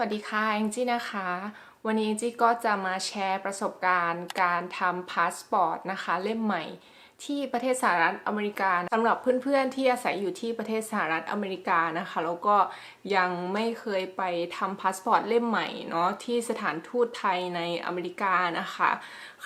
สวัสดีค่ะแองจี้นะคะ วันนี้แองจี้ก็จะมาแชร์ประสบการณ์การทำพาสปอร์ตนะคะ เล่มใหม่ ที่ประเทศสหรัฐอเมริกาสำหรับเพื่อนๆที่อาศัยอยู่ที่ประเทศสหรัฐอเมริกานะคะแล้วก็ยังไม่เคยไปทำพาสปอร์ตเล่มใหม่เนาะที่สถานทูตไทยในอเมริกานะคะ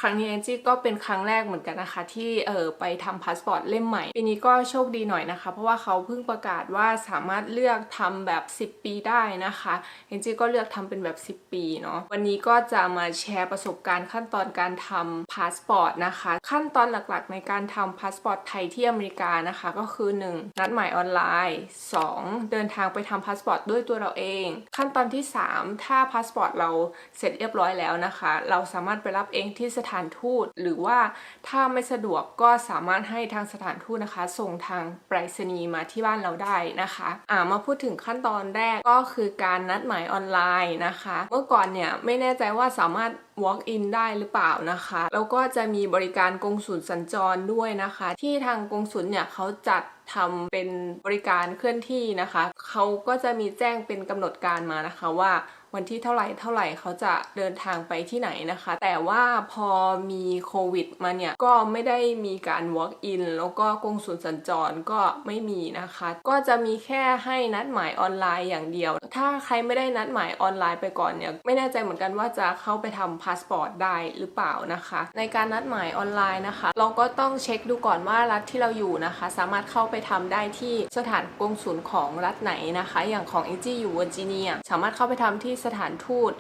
ครั้งนี้แองจี้ก็เป็นครั้งแรกเหมือนกันนะคะ ที่เออไปทำพาสปอร์ตเล่มใหม่ปีนี้ก็โชคดีหน่อยนะคะ เพราะว่าเขาเพิ่งประกาศว่าสามารถเลือกทำแบบ 10 ปีได้นะคะแองจี้ก็เลือกทำเป็นแบบ 10 ปีเนาะวันนี้ก็จะมาแชร์ประสบการณ์ขั้นตอนการทำพาสปอร์ตนะคะ ขั้นตอนหลักๆในการทำพาสปอร์ตไทยที่อเมริกานะคะ ก็คือ 1. นัดหมายออนไลน์ 2. เดินทางไปทำพาสปอร์ตด้วยตัวเราเอง ขั้นตอนที่ 3 ถ้าพาสปอร์ตเราเสร็จเรียบร้อยแล้วนะคะ เราสามารถไปรับเองที่สถานทูต หรือว่าถ้าไม่สะดวกก็สามารถให้ทางสถานทูตนะคะ ส่งทางไปรษณีย์มาที่บ้านเราได้นะคะอ่ามาพูดถึงขั้นตอนแรกก็คือการนัดหมายออนไลน์นะคะ เมื่อก่อนเนี่ยไม่แน่ใจว่าสามารถ walk in ได้หรือเปล่านะคะ แล้วก็จะมีบริการกงสุลสัญจรด้วยนะคะ ที่ทางกงสุลเนี่ยเขาจัดทำเป็นบริการเคลื่อนที่นะคะ เขาก็จะมีแจ้งเป็นกำหนดการมานะคะว่า วันที่เท่าไหร่เท่าไหร่เขาจะเดินทางไปที่ไหนนะคะ แต่ว่าพอมีโควิดมาเนี่ยก็ไม่ได้มีการ walk in แล้วก็กงสุลสัญจรก็ไม่มีนะคะ ก็จะมีแค่ให้นัดหมายออนไลน์อย่างเดียว ถ้าใครไม่ได้นัดหมายออนไลน์ไปก่อนเนี่ยไม่แน่ใจเหมือนกันว่าจะเข้าไปทำพาสปอร์ตได้หรือเปล่านะคะ ในการนัดหมายออนไลน์นะคะ เราก็ต้องเช็คดูก่อนว่ารัฐที่เราอยู่นะคะ สามารถเข้าไปทำได้ที่สถานกงสุลของรัฐไหนนะคะ อย่างของเอจีอยู่เวอร์จิเนียสามารถเข้าไปทำที่สถานทูต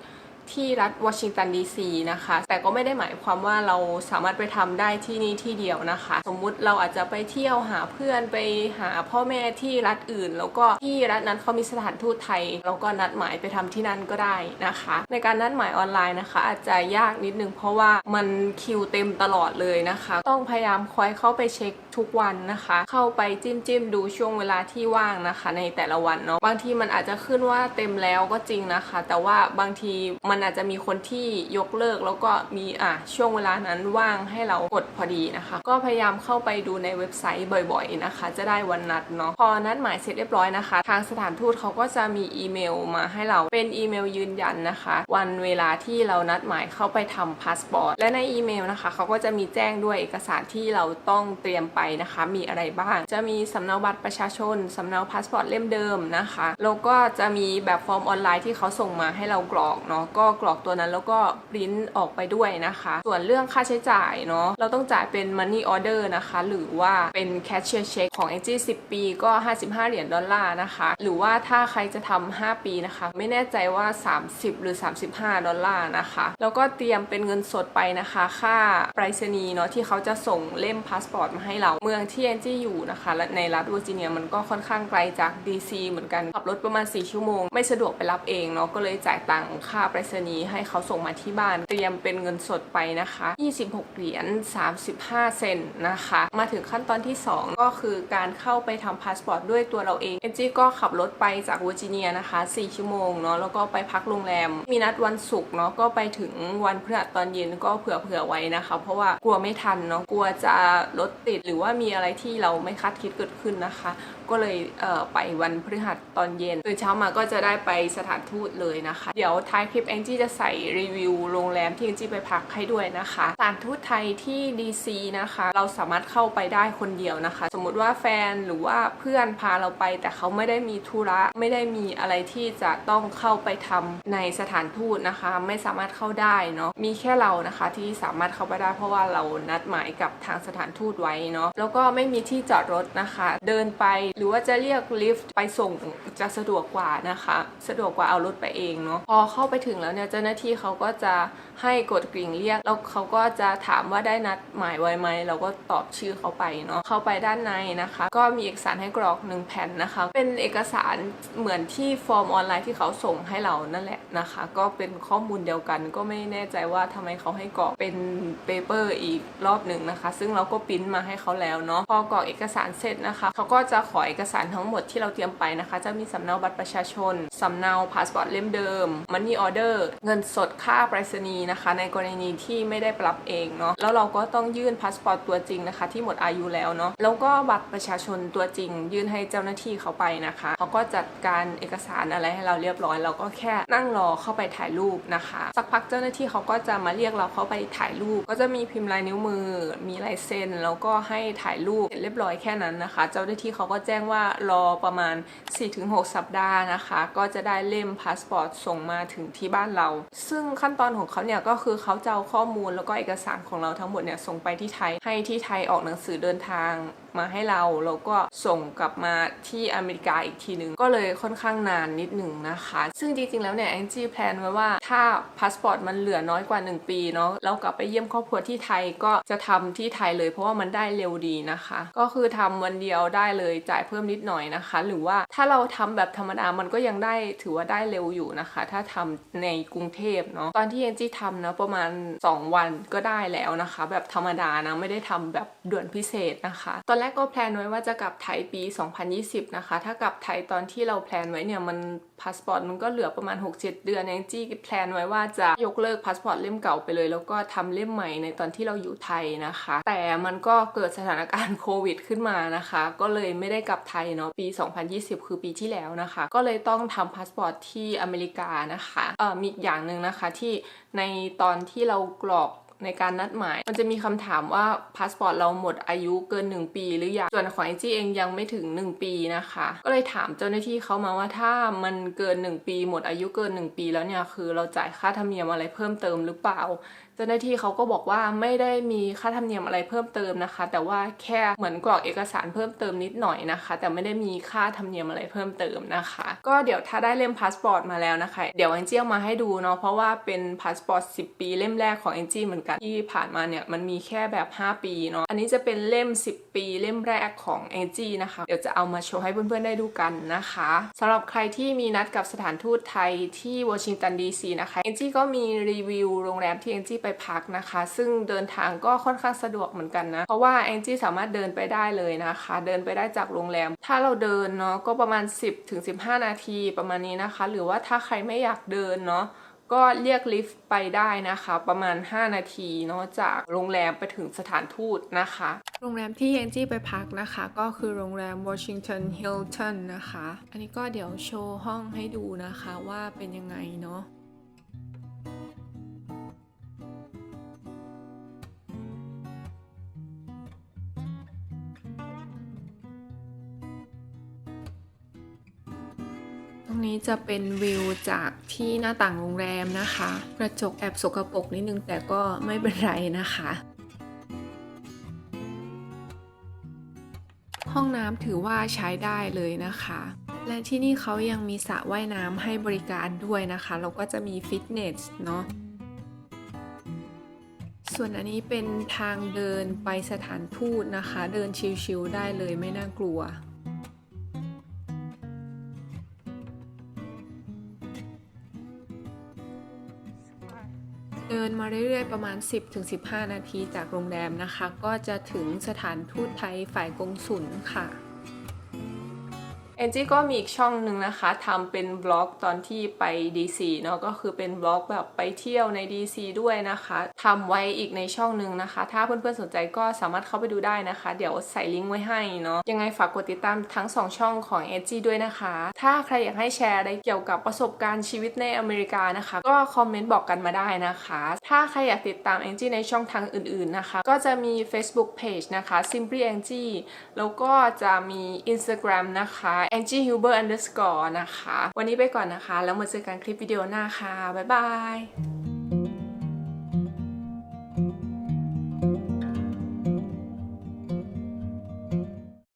ที่รัฐวอชิงตันดีซีนะคะ แต่ก็ไม่ได้หมายความว่าเราสามารถไปทำได้ที่นี่ที่เดียวนะคะ สมมุติเราอาจจะไปเที่ยวหาเพื่อนไปหาพ่อแม่ที่รัฐอื่น แล้วก็ที่รัฐนั้นเขามีสถานทูตไทย เราก็นัดหมายไปทำที่นั่นก็ได้นะคะ ในการนัดหมายออนไลน์นะคะ อาจจะยากนิดนึงเพราะว่ามันคิวเต็มตลอดเลยนะคะ ต้องพยายามคอยเข้าไปเช็คทุกวันนะคะ เข้าไปจิ้มจิ้มดูช่วงเวลาที่ว่างนะคะ ในแต่ละวันเนาะบางทีมันอาจจะขึ้นว่าเต็มแล้วก็จริงนะคะ แต่ว่าบางทีมันอาจจะมีคนที่ยกเลิกแล้วก็มีอะช่วงเวลานั้นว่างให้เรากดพอดีนะคะ ก็พยายามเข้าไปดูในเว็บไซต์บ่อยๆนะคะ จะได้วันนัดเนาะพอนัดหมายเสร็จเรียบร้อยนะคะ ทางสถานทูตเขาก็จะมีอีเมลมาให้เราเป็นอีเมลยืนยันนะคะ วันเวลาที่เรานัดหมายเข้าไปทำพาสปอร์ตและในอีเมลนะคะเขาก็จะมีแจ้งด้วยเอกสารที่เราต้องเตรียมไปนะคะ มีอะไรบ้าง จะมีสำเนาบัตรประชาชนสำเนาพาสปอร์ตเล่มเดิมนะคะแล้วก็จะมีแบบฟอร์มออนไลน์ที่เขาส่งมาให้เรากรอกเนาะก็กรอกตัวนั้นแล้วก็ปริ้นออกไปด้วยนะคะ ส่วนเรื่องค่าใช้จ่ายเนาะเราต้องจ่ายเป็น Money Order นะคะ หรือว่าเป็น Cashier Check ของ a g 10 ปีก็ 55 เหรียญดอลลาร์นะคะ หรือว่าถ้าใครจะทำ5 ปีนะคะ ไม่แน่ใจว่า 30 หรือ 35 ดอลลาร์นะคะ แล้วก็เตรียมเป็นเงินสดไปนะคะ ค่าไปรษณีย์เนาะที่เขาจะส่งเล่มพาสปอร์ตมาให้เราเมืองที่แอนจี้อยู่นะคะและในรัฐเวอร์จิเนียมันก็ค่อนข้างไกลจาก DC เหมือนกันขับรถประมาณ 4 ชั่วโมง ไม่สะดวกไปรับเองเนาะก็เลยจ่ายตังค่าไปรษณีย์ให้เขาส่งมาที่บ้าน เตรียมเป็นเงินสดไปนะคะ 26 เหรียญ 35 เซนนะคะ มาถึงขั้นตอนที่ 2 ก็คือการเข้าไปทำพาสปอร์ตด้วยตัวเราเองเอจี้ก็ขับรถไปจากเวอร์จิเนียนะคะ 4 ชั่วโมงเนาะแล้วก็ไปพักโรงแรม มีนัดวันศุกร์เนาะก็ไปถึงวันพฤหัสตอนเย็นก็เผื่อเผื่อๆไว้นะคะ เพราะว่ากลัวไม่ทันเนาะกลัวจะรถติดหรือว่ามีอะไรที่เราไม่คาดคิดเกิดขึ้นนะคะ ก็เลยเไปวันพฤหัสตอนเย็นตื่นเช้ามาก็จะได้ไปสถานทูตเลยนะคะ เดี๋ยวท้ายคลิปแองจี้จะใส่รีวิวโรงแรมที่แองจี้ไปพักให้ด้วยนะคะสถานทูตไทยที่ DC นะคะ เราสามารถเข้าไปได้คนเดียวนะคะ สมมติว่าแฟนหรือว่าเพื่อนพาเราไป แต่เขาไม่ได้มีธุระไม่ได้มีอะไรที่จะต้องเข้าไปทำในสถานทูตนะคะ ไม่สามารถเข้าได้เนาะมีแค่เรานะคะที่สามารถเข้าไปได้ เพราะว่าเรานัดหมายกับทางสถานทูตไว้เนาะแล้วก็ไม่มีที่จอดรถนะคะ เดินไปหรือว่าจะเรียกลิฟต์ไปส่งจะสะดวกกว่านะคะ สะดวกกว่าเอารถไปเองเนาะพอเข้าไปถึงแล้วเนี่ยเจ้าหน้าที่เขาก็จะให้กดกริ่งเรียก แล้วเขาก็จะถามว่าได้นัดหมายไว้ไหมเราก็ตอบชื่อเขาไปเนาะเข้าไปด้านในนะคะ ก็มีเอกสารให้กรอกหนึ่งแผ่นนะคะ เป็นเอกสารเหมือนที่ฟอร์มออนไลน์ที่เขาส่งให้เรานั่นแหละนะคะ ก็เป็นข้อมูลเดียวกัน ก็ไม่แน่ใจว่าทำไมเขาให้กรอกเป็นเปเปอร์อีกรอบหนึ่งนะคะ ซึ่งเราก็ปริ้นมาให้เขาแล้วเนาะพอกรอกเอกสารเสร็จนะคะเขาก็จะขอเอกสารทั้งหมดที่เราเตรียมไปนะคะ จะมีสำเนาบัตรประชาชน สำเนาพาสปอร์ตเล่มเดิมมันนี่ออเดอร์เงินสดค่าไปรษณีย์นะคะ ในกรณีที่ไม่ได้รับเองเนาะแล้วเราก็ต้องยื่นพาสปอร์ตตัวจริงนะคะ ที่หมดอายุแล้วเนาะแล้วก็บัตรประชาชนตัวจริง ยื่นให้เจ้าหน้าที่เขาไปนะคะเขาก็จัดการเอกสารอะไรให้เราเรียบร้อย เราก็แค่นั่งรอเข้าไปถ่ายรูปนะคะ สักพักเจ้าหน้าที่เขาก็จะมาเรียกเราเข้าไปถ่ายรูป ก็จะมีพิมพ์ลายนิ้วมือ มีลายเซ็นแล้วก็ให้ถ่ายรูปเสร็จเรียบร้อยแค่นั้นนะคะ เจ้าหน้าที่เขาก็แจ้งว่ารอประมาณ 4-6 สัปดาห์นะคะ ก็จะได้เล่มพาสปอร์ตส่งมาถึงที่บ้านเรา ซึ่งขั้นตอนของเขาเนี่ยก็คือเขาจะเอาข้อมูลแล้วก็เอกสารของเราทั้งหมดเนี่ยส่งไปที่ไทยให้ที่ไทยออกหนังสือเดินทาง มาให้เราแล้วก็ส่งกลับมาที่อเมริกาอีกทีหนึ่งก็เลยค่อนข้างนานนิดหนึ่งนะคะ ซึ่งจริงๆแล้วเนี่ยแองจี้แพลนไว้ว่าถ้าพาสปอร์ตมันเหลือน้อยกว่า 1 ปีเนาะเรากลับไปเยี่ยมครอบครัวที่ไทยก็จะทำที่ไทยเลย เพราะว่ามันได้เร็วดีนะคะ ก็คือทำวันเดียวได้เลยจ่ายเพิ่มนิดหน่อยนะคะ หรือว่าถ้าเราทำแบบธรรมดามันก็ยังได้ถือว่าได้เร็วอยู่นะคะ ถ้าทำในกรุงเทพเนาะตอนที่แองจี้ทำนะประมาณ 2 วันก็ได้แล้วนะคะ แบบธรรมดานะไม่ได้ทำแบบด่วนพิเศษนะคะ ตอนแรกก็แพลนไว้ว่าจะกลับไทยปี 2020 นะคะ ถ้ากลับไทยตอนที่เราแพลนไว้เนี่ยมันพาสปอร์ตมันก็เหลือประมาณ 6-7 เดือนแองจี้แพลนไว้ว่าจะยกเลิกพาสปอร์ตเล่มเก่าไปเลย แล้วก็ทำเล่มใหม่ในตอนที่เราอยู่ไทยนะคะ แต่มันก็เกิดสถานการณ์โควิดขึ้นมานะคะ ก็เลยไม่ได้กลับไทยเนาะปี 2020 คือปีที่แล้วนะคะ ก็เลยต้องทำพาสปอร์ตที่อเมริกานะคะเอ่อมีอย่างหนึ่งนะคะที่ในตอนที่เรากรอก ในการนัดหมาย มันจะมีคำถามว่าพาสปอร์ตเราหมดอายุเกิน 1 ปีหรือยังส่วนของไอจีเองยังไม่ถึง 1 ปีนะคะ ก็เลยถามเจ้าหน้าที่เขามาว่าถ้ามันเกิน 1 ปี หมดอายุเกิน 1 ปีแล้วเนี่ยคือเราจ่ายค่าธรรมเนียมอะไรเพิ่มเติมหรือเปล่า จ้าหน้าที่เขาก็บอกว่าไม่ได้มีค่าธรรมเนียมอะไรเพิ่มเติมนะคะ แต่ว่าแค่เหมือนกรอกเอกสารเพิ่มเติมนิดหน่อยนะคะ แต่ไม่ได้มีค่าธรรมเนียมอะไรเพิ่มเติมนะคะ ก็เดี๋ยวถ้าได้เล่มพาสปอร์ตมาแล้วนะคะ เดี๋ยวแองจี้เอามาให้ดูเนาะเพราะว่าเป็นพาสปอร์ต10 ปีเล่มแรกของแองจี้เหมือนกันที่ผ่านมาเนี่ยมันมีแค่แบบ 5 ปีเนาะอันนี้จะเป็นเล่ม 10 ปีเล่มแรกของแองจี้นะคะเดี๋ยวจะเอามาโชว์ให้เพื่อนๆได้ดูกันนะคะสำหรับใครที่มีนัดกับสถานทูตไทยที่วอชิงตันดีซีนะคะแองจี้ก็มีรีวิวโรงแรมที่แองจี้ไปพักนะคะ ซึ่งเดินทางก็ค่อนข้างสะดวกเหมือนกันนะ เพราะว่าแองจี้สามารถเดินไปได้เลยนะคะ เดินไปได้จากโรงแรม ถ้าเราเดินเนาะก็ประมาณ 10ถึง15นาทีประมาณนี้นะคะ หรือว่าถ้าใครไม่อยากเดินเนาะก็เรียกลิฟต์ไปได้นะคะ ประมาณ 5 นาทีเนาะจากโรงแรมไปถึงสถานทูตนะคะ โรงแรมที่แองจี้ไปพักนะคะ ก็คือโรงแรม Washington Hilton นะคะ อันนี้ก็เดี๋ยวโชว์ห้องให้ดูนะคะว่าเป็นยังไงเนาะ จะเป็นวิวจากที่หน้าต่างโรงแรมนะคะ กระจกแอบสกปรกนิดนึงแต่ก็ไม่เป็นไรนะคะ ห้องน้ำถือว่าใช้ได้เลยนะคะ และที่นี่เขายังมีสระว่ายน้ำให้บริการด้วยนะคะแล้วก็จะมีฟิตเนสเนาะส่วนอันนี้เป็นทางเดินไปสถานทูตนะคะ เดินชิลๆได้เลยไม่น่ากลัว เดินมาเรื่อยๆ ประมาณ 10-15 นาทีจากโรงแรมนะคะ ก็จะถึงสถานทูตไทยฝ่ายกงสุลค่ะ อนจี้ก็มีอีกช่องหนึ่งนะคะทำเป็นบล็อกตอนที่ไป DC เนาะก็คือเป็นบล็อกแบบไปเที่ยวใน DC ด้วยนะคะทำไว้อีกในช่องหนึ่งนะคะ ถ้าเพื่อนๆสนใจก็สามารถเข้าไปดูได้นะคะ เดี๋ยวใส่ลิงก์ไว้ให้เนาะยังไงฝากกดติดตามทั้ง 2 ช่องของแอนจี้ด้วยนะคะ ถ้าใครอยากให้แชร์อะไรเกี่ยวกับประสบการณ์ชีวิตในอเมริกานะคะ ก็คอมเมนต์บอกกันมาได้นะคะ ถ้าใครอยากติดตามแองจี้ในช่องทางอื่นๆนะคะ ก็จะมี Facebook Page นะคะ Simply Angie แล้วก็จะมี Instagram นะคะ Angie Huber underscore นะคะ วันนี้ไปก่อนนะคะ แล้วมาเจอกันคลิปวิดีโอหน้าค่ะ บ๊ายบาย